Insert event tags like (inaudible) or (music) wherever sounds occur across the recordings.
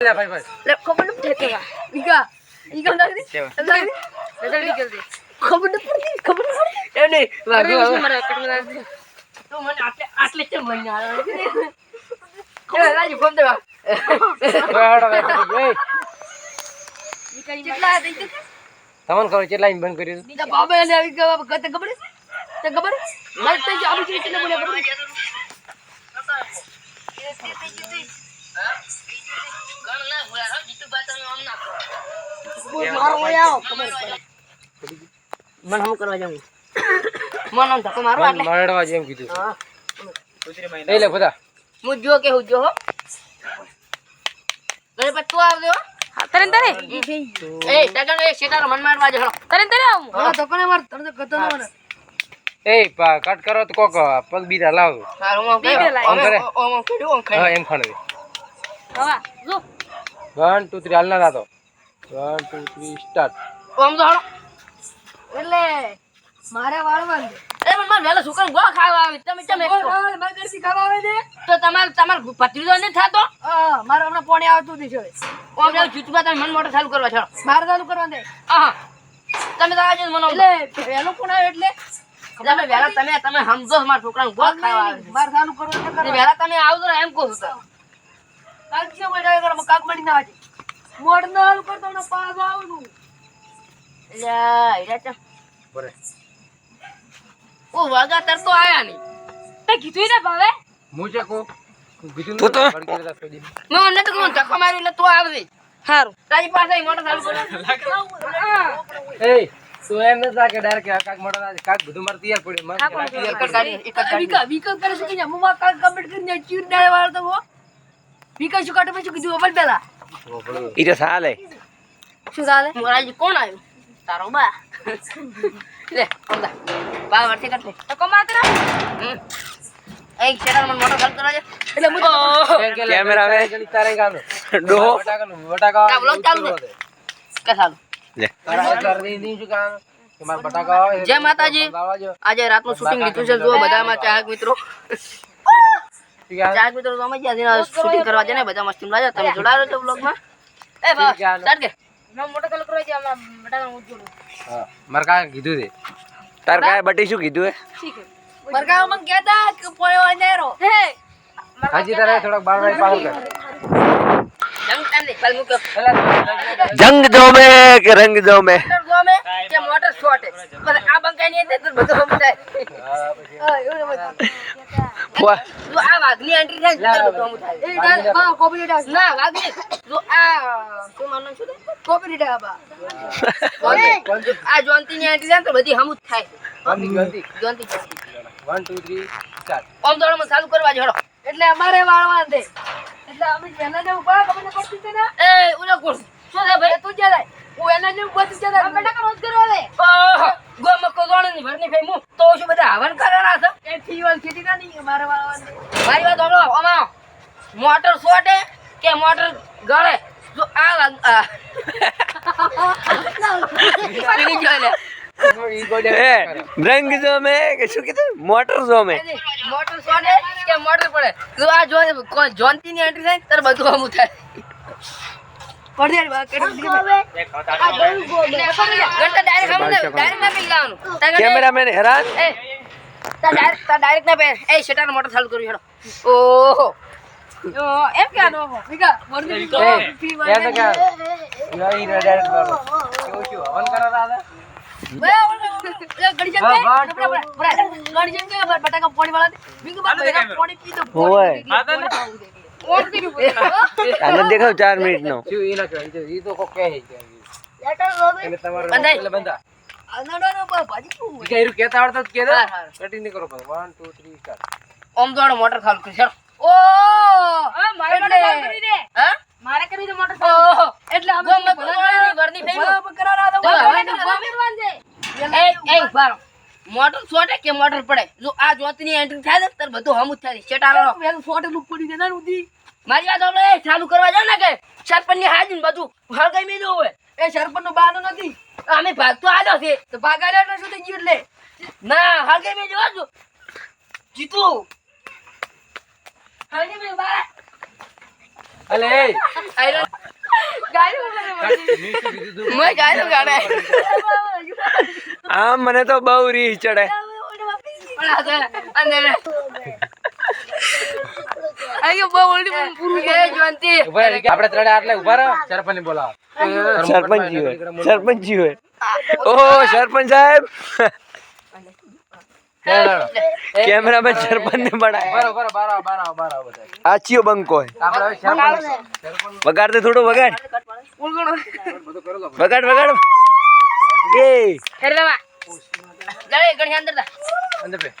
ભાઈ ભાઈ. ખબર નથી પડતી. ઈગા ઈગા નાખી દે નાખી જલ્દી જલ્દી ખબર નથી પડતી ખબર નથી પડતી. એ નહીં અરે લાગુ શું હવે. મારે કટમાં નાખી તો મને આટલે આટલે કેમ લઈને આવ્યો ખબર લાજી ફોન દેવા. બરાબર, બરાબર. એ, કેટલા દઈ દે તમને ખબર લાઈન બંધ કર્યું બીજા બાબા એને આવી ગયા બાબા. કતે ખબર છે? ખબર લાઈટ થઈ ગઈ આવી બોલે ખબર છે? બોલ, મારો વળી આવો, ખબર પડે. મને શું કરવા જાવું? મને આમ ધક્કો મારો એટલે. મરડવા જેમ કીધું હા એ લે બધા. હું જો કે હું જો હો. ગણે પછી તું આવજો હો. તરે. એ ટગન એ શેટાનો મન મારવા જો તરન તરે આવું. હા. તો માર તને કતો ન મને એ પા કટ કરો તો કોક પગ બીજા લાવ. હા હું આમ બીજે ઓમ કરે. ઓમ ઓમ ઓમ હા એમ ખાણ હવા જો. વન ટુ થ્રી હાલ ના દાતો વન ટુ થ્રી સ્ટાર્ટ ઓમ તો હાલો. એટલે મારે વાળવાનું. એ મને માર વેલા છોકરા ગોળ ખાવા આવે. તમે કેમ મારે ગરસી ખાવા આવે છે? તો તમાર તમાર પતરી તો થાતો? મારે હમણાં પોણી આવતું નથી છે ઓમ જાવ તમે મન મોટો ચાલુ કરવા મારે ચાલુ કરવા દે હા તમે તો આજે મને એટલે વેલો કોણ આવે એટલે. તમે વેલા તમે તમે સમજો મારા છોકરાને ગોળ ખાવા આવે મારે ચાલુ કરવા વેલા તમે આવજો ને એમ કહું છું કાક કે મજા કરો કાક મળી ના આજે મોડ ના હાલ કરતો ને પાસ આવનું લ્યા ઈરા ચા બરે ઓ વાગા તર તો આયા નહીં. તે કીધું ને ભાવે? હું છે કો? કીધું તું તો- ને. મેં મને તો કહું ધક્કો માર્યો એટલે તો આવજે. હારું. તારી પાસે મોટર ચાલુ કરો એ તું એમ નથી લાગે ડાયરેક્ટ કાક મોટો થાય કાક બધું મારે તૈયાર પડ્યું. તૈયાર એક કરે છે કે હું કમ્પ્લીટ કરીને ચીર હો. વિકલ શું કાઢો પછી કીધું અવલ પેલા ઈ તો સાલે. શું સાલે? મોરાજી કોણ આવ્યું? તારો બા. લે કોંદા બા વર્તી કરતે તો રહો હમ. એક શેડાનો મન મોટો ખાલ કરવા દે એટલે લે, કેમેરા આવે. ગણી તારે ગામનો. ડોહો. બટાકાનું, બટાકા કા vlog ચાલુ. દે. કે ચાલુ. લે. કર દે ની ની શું કામ? જય માતાજી. આજે રાતનું શૂટિંગ લીધું છે જુઓ બધામાં ચાહક મિત્રો. ઠીક મિત્રો તો જ્યાં શૂટિંગ કરવા છે ને બધા મસ્તી લાજો તમે જોડાયો છો બ્લોગમાં? એ બા ઠીક છે, હાલો. સ્ટાર્ટ કે. મોટો ચાલુ કરવા જાય હમણાં બટાકા હું હા, મારે કીધું છે? તાર કાંઈ બટી શું કીધું હે ઠીક હે મરગા મને કહેતા કે પોણે વાળે હે. હાજી તારે થોડાક બાર વાગે પાછું કર. જંગ દે મે કે રંગ જો મે કે મોટર શોર્ટ બસ આ બંકાઈ ની અંદર બધું સમજાય. હા, એવું. જો આ વાઘની એન્ટ્રી થાય તો બધું સમજાય એ વાઘની હા કોપીરાઇટ ના વાઘની. જો આ શું માનવું છું કોપીરાઇટ આબા કોણ- આ જોનતી ની એન્ટ્રી થાય તો બધી હમુજ થાય. કોણથી, કોણથી? જોનતી જોનતી One, two, ઓમ દોડમાં ચાલુ કરવા જડો. એટલે અમારે વાળવા દે. એટલે અમે જેને જેવું પડે ખબર ન પડતી છે ને. એ ઉલો કોણ? શું છે ભાઈ? તું જ્યાં જાય હું એના જેવું બધું જ્યાં જાય બેટા રોજ કરવા દે. ગો મકો ગોણની ભરની ફેમુ તો શું બધા હવન કરેલા છે? એ ફીવલ ખેતી ના નહીં મારા વાળવા મારી વાત સાંભળો અમા મોટર સોટે કે મોટર ગળે? જો આ રંગ જો મે કે શું કીધું? મોટર જો મે મોટર સોટે કે મોટર પડે? જો આ જો જોનતી ની એન્ટ્રી થાય ત્યારે બધું આમ થાય પડે બા કેટલી ઘંટા ડાયરેક્ટ હમ ડાયરેક્ટ ના પી જવાનું કેમેરામેન હેરાન એ તા ડાયરેક્ટ ના પે એ શટર મોટર ચાલુ કર્યું હેડો ઓહો એમ કે આનો વિકા મોરની એ, એમ કે ઈ ઈ direct કેવું છું, હવન કરાતા હતા? ગડી વાહ, વાહ, જંગે ગડી જંગે બટાકા પાણી વાળા પાણી પીધો આને દેખાવ ચાર મિનિટ નો છે. મોટર કરી ઓ! મારે કરી દે. એટલે અમે સોટે કે મોટર પડે? જો આ જોતની એન્ટ્રી થાય ને તાર બધું હમું જ થાય શેટારો વેલું સોટે લુક પડી જતા ઉધી. મારી વાત આપણે ચાલુ કરવા જાવ ને કે સરપંચની હાજર બધું હળગાઈ મેલું હોય. એ સરપંચનું બહાનું નથી. અમે ભાગ તો આજો છે. તો ભાગ એટલે શું થઈ ગયું એટલે? ના હળગાઈ મેં જોવા જીતુ. હળગાઈ અલે મને. તો? બહુ રીહ ચડે. આ આયો બહુ ઓલડી પણ પૂરું કે રહે, આપણે ત્રણે આટલે ઊભા રહો. સરપંચને બોલાવો. સરપંચજી હોય. સરપંચજી હોય. ઓહો સરપંચ સાહેબ. કેમેરામેન સરપંચ ને બડાય બરો બરો બહાર આવો બધા. બંકો હોય. આપણે હવે સરપંચ- સરપંચ. વગાડ. દે થોડો વગાડ. વગાડ વગાડ. એ. ફેર દેવા ગળે ગણી અંદર દા અંદર બે.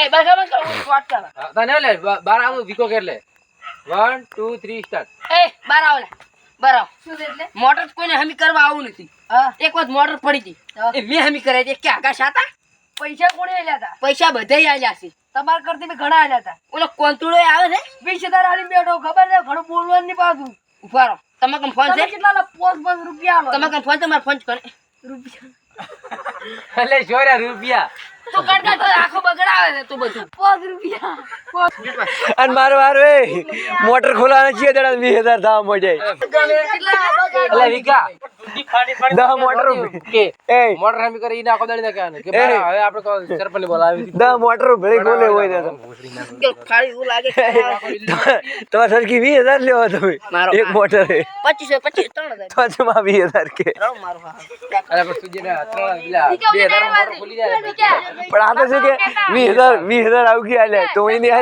એ બસ બસ બસ વાત કર. તને લે, બ- આવો, વિકો કે લે. One, two, three, start. એ બાર આવ લે. બાર આવ. શું છે એટલે? મોટર કોઈને હમી કરવા આવું નથી. એક વખત મોટર પડી હતી એ મેં હમી કરાવી હતી. કે આકાશ હતા પૈસા કોણે આલ્યા હતા પૈસા બધાય આલ્યા છે. તમારા કરતી મેં ઘણા આલ્યા હતા ઓલો કોંતુડો આવે છે? વીસ હજાર આલી બેઠો ખબર છે? ઘણું બોલવાનું નહીં પાછું ઊભા રહો. તમે કમ ફોન છે? કેટલા પાંચ પોસ પોસ રૂપિયા આલો તમે કમ ફોન તમારે ફોન રૂપિયા. અલે, છોર્યા રૂપિયા. તું કરતા તો આખો બગડાવે છે તું બધું. પગ રૂપિયા. અને મારો વારો એ મોટર ખોલવાના છીએ દડા વીસ હજાર થવા મોજે એટલે વિકા. દહ મોટર કે એ મોટર હમી કરી નાખો દડી દાડી ના કહેવાનું. કે હવે આપણે કહો, સરપંચને બોલાવી દહ મોટર ભેળી ખોલે હોય ને ખાલી એવું લાગે કે તમારે સરખી વીસ હજાર લેવા તમે મારો એક મોટર એ. પચીસો પચીસ ત્રણ હજાર. તો જમા વીસ હજાર કે. રહો મારું પણ મોટર ખુલી જાય. પણ આ તો શું કે વીસ હજાર વીસ હજાર આવી ગયા લે? તો એની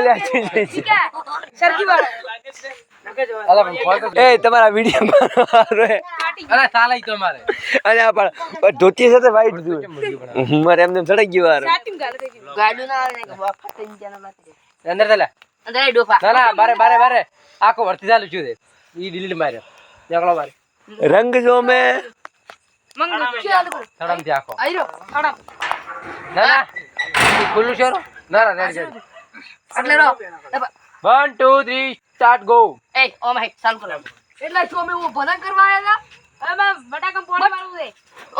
તમારા વીડિયો. અને આ પણ ધોતી સાથે વાઈટ મારે એમને સડક ગયું વાર ગાડું ના આવે ને કે બાપ ફાટી જાય ને લાગે અંદર ચાલે. અંદર ડોફા ના, ના, બારે, બારે, બારે. આખો વર્તી ચાલુ છું ઈ delete માર્યો. નીકળો બારે. રંગ જો મેં સડમથી આખો. આયરો ના, ના. ખુલ્લું છે ના, ના, ready. એટલે row one two three start go એ ઓ માય ચાલુ કરો. એટલે શું અમે હું ભજન કરવા આવ્યા હવે મારે બટાકા પોણી વાળું છે.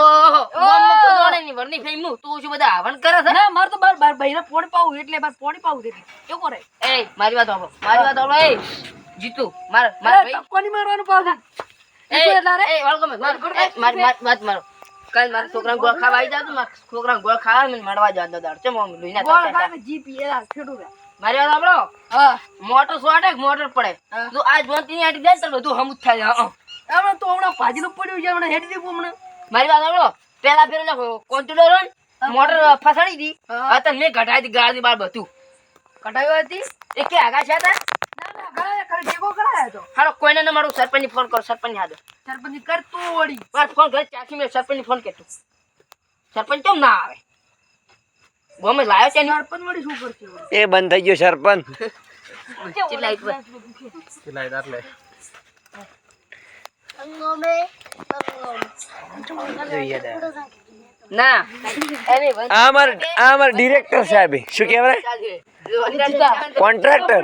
ઓહો ગોમ તો ની વરની ફેમનું. તું શું બધા આવણ કરે હતા છે? ના મારે તો બાર બાર ભાઈને પોણી પાવું એટલે બાર પોણી પાવું છે. કેવું કરે. એ મારી વાત સાંભળો મારી વાત સાંભળો એ જીતુ માર માર ભાઈ. કોની મારવાનું પાછું એ જીતુ એટલે રે? એ વળગો મત માર એ, મારી મારી વાત મારો. કાલ મારા છોકરાને ગોળ ખાવા આવી મારા છોકરાને ગોળ ખાવા મને મળવા જવા દો દાડ છે. મારી વાત સાંભળો? હા. મોટર સોટે મોટર પડે. તું આ જોનતી આટી દે તો બધું હમું થાય હં. હમણાં તો હમણાં ભાજીનું પડ્યું છે હમણાં હેડી દીધું હમણાં. મારી વાત સાંભળો? પેલા ફેર કોન્ટ્રોલર મોટર ફસાડી દી હા. તો મેં ઘટાડી દી ગાડી બાર બધું. કટાવ્યું હતી? એ કે આગા છે તા તો હાલો કોઈને ન મારું સરપંચ ફોન કરો સરપંચ હાદો સરપંચ કરતું વળી. મારે ફોન કરે ચાચી મેં સરપંચ ફોન કરતું સરપંચ કેમ ના આવે? ગમે લાયો છે સરપંચ વળી શું કરશે એ બંધ થઈ ગયો સરપંચ. કેટલા એક વાર. કેટલા ઈ દાંત લે. ના અરે ભાઈ આ અમાર આ અમાર ડિરેક્ટર સાહેબ શું કહેવાય? કોન્ટ્રાક્ટર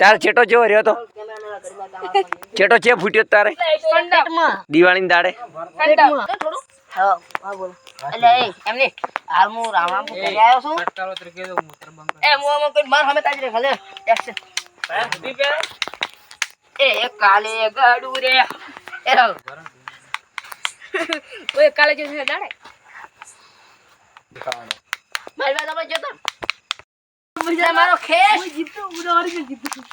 તાર ચેટો જેવો રહ્યો તો? ચેટો ચે ફૂટ્યો તારે? દિવાળીની દાડે? હા હા બોલો. એટલે એ એમને હાલ હું રામા કરી આવ્યો છું. ફટકારો તરીકે તો બંધ એ હું આમાં કોઈ માર સામે તાજી ખાલે. એક્શન એ કાલે ગડું રે. એ રાવ (laughs) ઓય કાલે જો છે દાડે. મારી વાત આપણે જોતો મારો ખેસ. જીતું ઉડાડી ને જીતું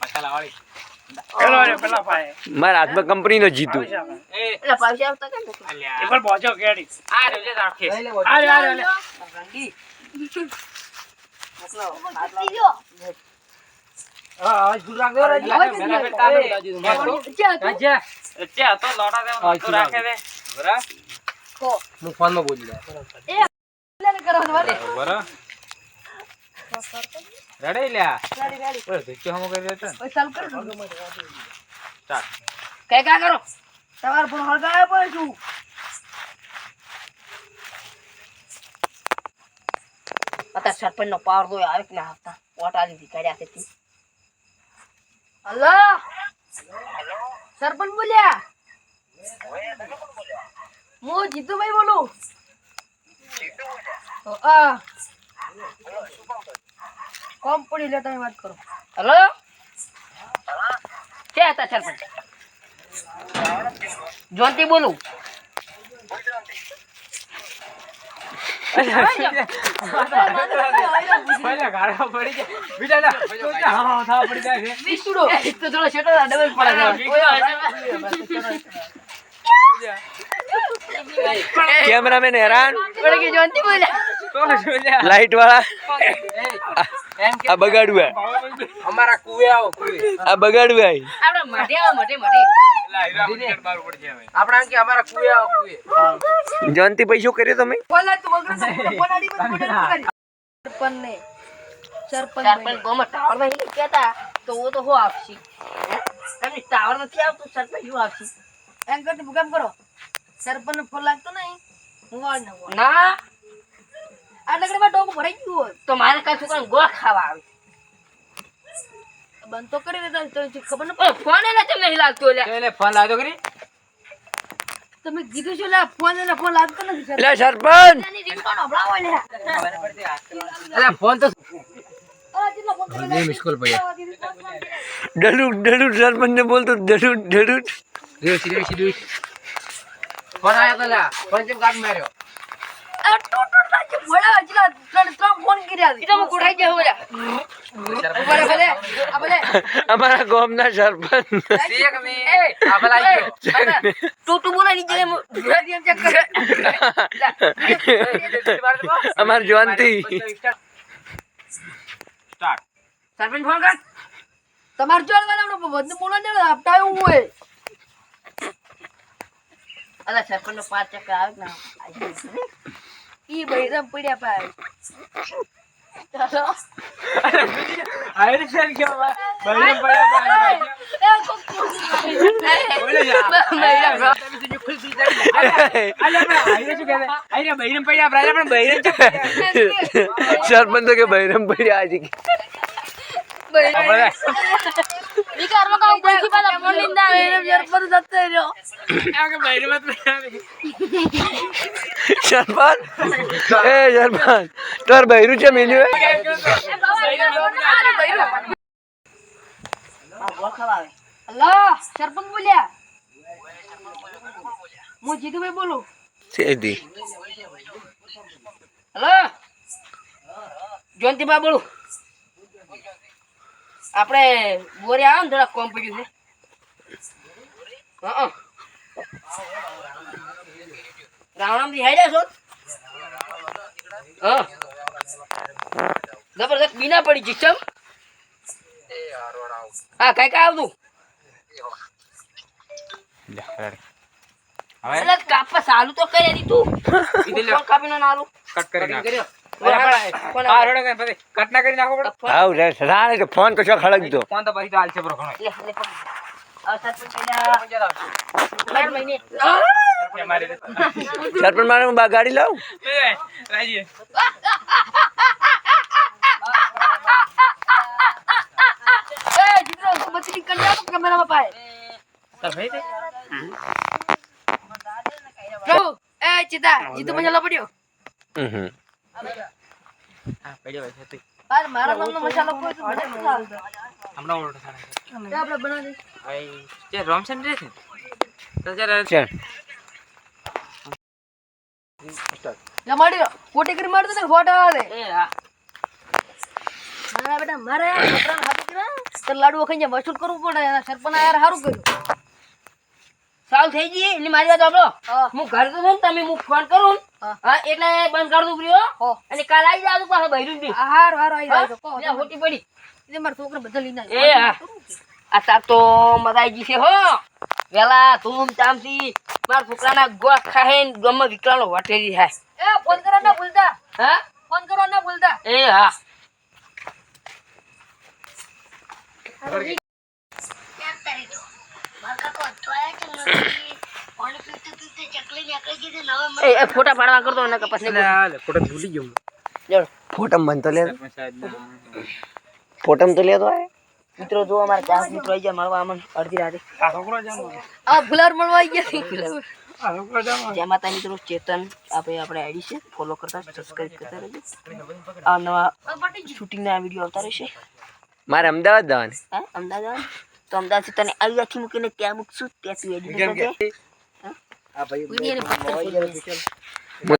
પછાલાવાળી. મારા હાથમાં કંપનીનો જીતું હું ફોનમાં બોલી રહ્યો. એટલે કરવાનું વારે. રેડી લ્યા. ઓય, ધોતિયો હમો કરી દેતો ને. ઓય ચાલુ કર ચાલ કે કા કરો. તમાર ફોન હળગાવ્યો પણ છું. અત્યારે સરપંચ નો પાવર દોય આવે કે ના આવતા? ઓટા લીધી કાઢ્યા તી. હલો? સરપંચ બોલ્યા? હું જીતુભાઈ બોલું. તો, આ. કોમ પડી લે તમે વાત કરો. હલો? કે હતા સરપંચ જોનતી બોલું. પહેલા ગાળા પડી જાય. બીજા ના, તો ત્યાં હાવ થાવ પડી જાય છે. વિસુડો એક તો થોડો શેટો ડબલ પડે કેમેરામેન હેરાન. પડે કે જોનતી બોલ્યા? લાઈટ વાળા? આ બગાડવું હે. અમારા કુએ આવો આ બગાડવું હે. આપણે મઢે આવો મઢે મઢે. જયંતિ પૈસો કર્યો તમે? સરપંચ ને ગોમાં ટાવરમાં કેતા તો વો તો હો આપશી? એમની ટાવર નથી આવતું સરપંચ શું આપશી? એમ કરતો હું કામ કરો. સરપંચ ફોન લાગતો નહીં. હું ના ના. આ નગરમાં ડોકું ભરાઈ ગયું તો મારે કાંઈ છોકરાને ગોળ ખાવા આવે. બંધ તો કરી દેતા તો ખબર ન પડે ફોન એને કેમ નહીં લાગતો એટલે ફોન કરી તમે કીધું છે લે ફોન ફોન લાગતો નથી એટલે સરપંચ! એટલે ફોન તો આ જેટલો ફોન કરે બે મિસ કોલ પડ્યા. ડડું ડડું સરપંચ ને બોલતો ડડું ડડું રેસ રેસ રેસ ફોન આવ્યો તો લ્યા ફોન કેમ કાઢ માર્યો? ટોટો તાજે ત્રણ ત્રણ ફોન કર્યા છે. ઈ કોઠાઈ ગયો બોલ્યા ભલે ભલે ભલે. અમારા ગામના સરપંચ. શેક ને આ ભલા તું તું બોલા નીચે એમ ચેક કર. અમાર જયંતિ સ્ટાર્ટ. સરપંચ ફોન કર. તમાર જોર વાળા બધું બોલો ને આપટાયું હોય. અલા સરપંચ નો પાંચ ચક્કર આવે ના? ઈ બૈરમ પડ્યા ભાઈ ચાલો. આયર શેર કેવો બહેરમ પડ્યા એ કોક બોલે જા. બૈરમ તો કે બૈરમ પડ્યા આજે. આપણે વિકારમાં કામ કોઈ પાછા લઈને ના આવે. બૈરમ સરપંચ જતો રહ્યો આ કે બહેરમ જ પડ્યા. સરપંચ એ સરપંચ બોલ્યા હું જીતુભાઈ બોલું સીધી હલો જયંતિભાઈ બોલું આપણે બોરે આવો ને થોડા કોમ પડ્યું છે હં છો? હા. જબરદસ્ત બીના પડી ચમ. હા કઈ કઈ આવતું. હવે કાપા સાલું તો કરે. ફોન કાપીને ના આલું? કટ કરી નાખ. કટ ના કરી નાખો ફોન કશો ખડક દીધો ફોન તો પછી તો હાલ છે સરપંચ મારી હું બા ગાડી લાવું? મસાલો છે. હમણાં ઓર્ડર થાય છે. આપણે બનાવી. હવે જે રોમ સેન્ટર છે તો જરા ચાલ. લે મારી કોટી કરી મારતો ને ફોટો આવે એ હા. મારા બેટા મારે છોકરાને હાથ કર્યા. તો લાડુ ખાઈને વસૂલ કરવું પડે સરપંચ યાર સારું કર્યું. સાવ થઈ ગઈ? એટલે મારી વાત આપડો હું. ઘર તો છું ને તમે હું ફોન કરું હા. એટલે બંધ કરી દઉં પ્રિયો અને કાલ આવી જાવ પાછો બૈરું બી. હાર હાર આવી જાવ હોટી પડી. એટલે મારા છોકરા બધા લઈને એ હા. આ તાર તો મજા ગઈ છે હો. વેલા ધૂમ ધામથી મારા છોકરાના ગોસ ખાહે ને ગમે વિકરાનો વટેરી થાય એ ફોન કરવા ના ભૂલતા. હા? ફોન કરવા ના ભૂલતા. એ હા. એ ફોટા પાડવા કરતો ને ફોટા ભૂલી ગયો ફોટા મન તો લે. ફોટા તો લેતો આ મિત્રો જો અમારા ચાર મિત્રો આવી ગયા મળવા અમને અડધી રાતે. આ ગુલાર મળવા આવી ગયા જય માતા મિત્રો ચેતન આપણે આપણે આઈડી છે. ફોલો કરતા સબસ્ક્રાઇબ કરતા રહેજો. આ નવા શૂટિંગના વીડિયો આવતા રહેશે. મારે અમદાવાદ જવાની. હા અમદાવાદ તો અમદાવાદ તને અહીંયાથી મૂકીને ત્યાં મૂકશું ત્યાં તું આ ભાઈ